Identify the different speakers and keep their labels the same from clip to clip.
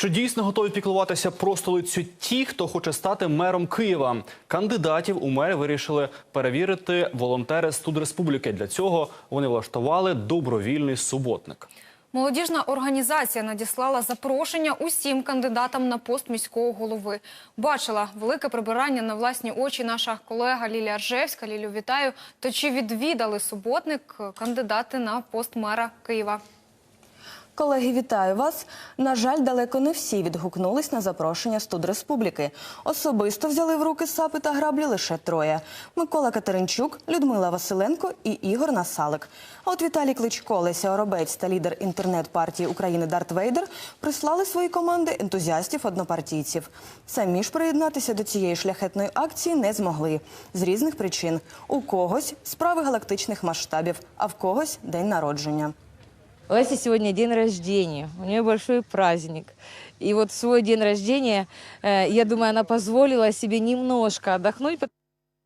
Speaker 1: Чи дійсно готові піклуватися про столицю ті, хто хоче стати мером Києва? Кандидатів у мери вирішили перевірити волонтери Студреспубліки. Для цього вони влаштували добровільний суботник.
Speaker 2: Молодіжна організація надіслала запрошення усім кандидатам на пост міського голови. Бачила велике прибирання на власні очі наша колега Лілія Ржевська. Лілю, вітаю. То чи відвідали суботник кандидати на пост мера Києва?
Speaker 3: Колеги, вітаю вас. На жаль, далеко не всі відгукнулись на запрошення Студреспубліки. Особисто взяли в руки сапи та граблі лише троє: Микола Катеринчук, Людмила Василенко і Ігор Насалик. А от Віталій Кличко, Леся Оробець та лідер інтернет-партії України Дарт Вейдер прислали свої команди ентузіастів-однопартійців. Самі ж приєднатися до цієї шляхетної акції не змогли з різних причин. У когось справи галактичних масштабів, а в когось день народження.
Speaker 4: У Леси сегодня день рождения, у нее большой праздник. И вот свой день рождения, э, я думаю, она позволила себе немножко отдохнуть.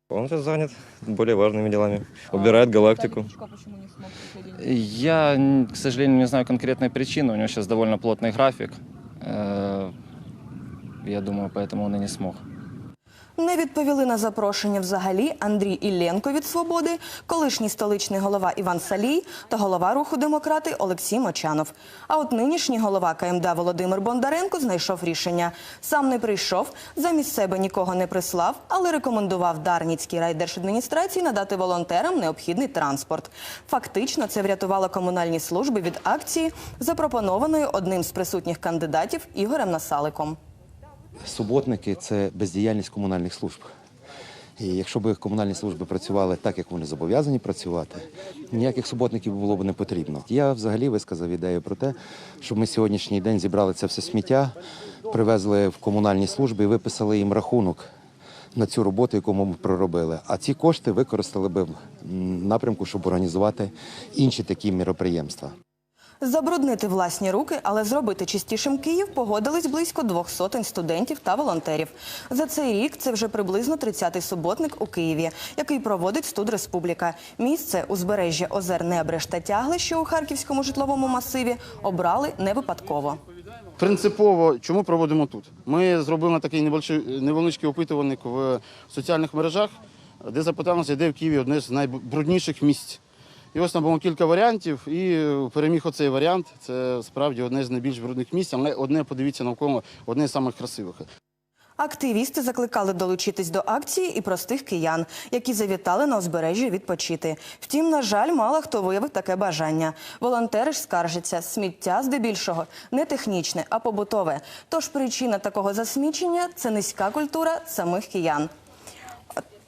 Speaker 5: Он сейчас занят более важными делами. Убирает галактику.
Speaker 6: Я, к сожалению, не знаю конкретной причины. У него сейчас довольно плотный график. Э, Я думаю, поэтому он и не смог.
Speaker 3: Не відповіли на запрошення взагалі Андрій Ілленко від «Свободи», колишній столичний голова Іван Салій та голова руху демократи Олексій Мочанов. А от нинішній голова КМДА Володимир Бондаренко знайшов рішення. Сам не прийшов, замість себе нікого не прислав, але рекомендував Дарницькій райдержадміністрації надати волонтерам необхідний транспорт. Фактично, це врятувало комунальні служби від акції, запропонованої одним з присутніх кандидатів Ігорем Насаликом.
Speaker 7: Суботники це бездіяльність комунальних служб. І якщо б комунальні служби працювали так, як вони зобов'язані працювати, ніяких суботників було б не потрібно. Я взагалі висказав ідею про те, щоб ми сьогоднішній день зібрали це все сміття, привезли в комунальні служби і виписали їм рахунок на цю роботу, яку ми проробили. А ці кошти використали б в напрямку, щоб організувати інші такі міроприємства.
Speaker 3: Забруднити власні руки, але зробити чистішим Київ погодились близько двох сотень студентів та волонтерів. За цей рік це вже приблизно 30-й суботник у Києві, який проводить Студреспубліка. Місце узбережжя озер Небреж та Тягли, що у харківському житловому масиві, обрали не випадково.
Speaker 8: Принципово, чому проводимо тут? Ми зробили такий невеличкий, опитувальник в соціальних мережах, де запиталося, де в Києві одне з найбрудніших місць. І ось там було кілька варіантів, і переміг оцей варіант. Це справді одне з найбільш брудних місць, але одне, подивіться навколо, одне з самих красивих.
Speaker 3: Активісти закликали долучитись до акції і простих киян, які завітали на узбережжя відпочити. Втім, на жаль, мало хто виявив таке бажання. Волонтери ж скаржаться, сміття здебільшого не технічне, а побутове. Тож причина такого засмічення це низька культура самих киян.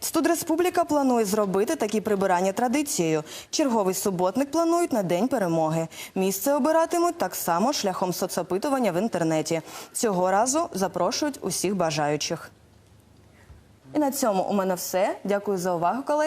Speaker 3: Студреспубліка планує зробити такі прибирання традицією. Черговий суботник планують на День перемоги. Місце обиратимуть так само шляхом соцопитування в інтернеті. Цього разу запрошують усіх бажаючих. І на цьому у мене все. Дякую за увагу, колеги.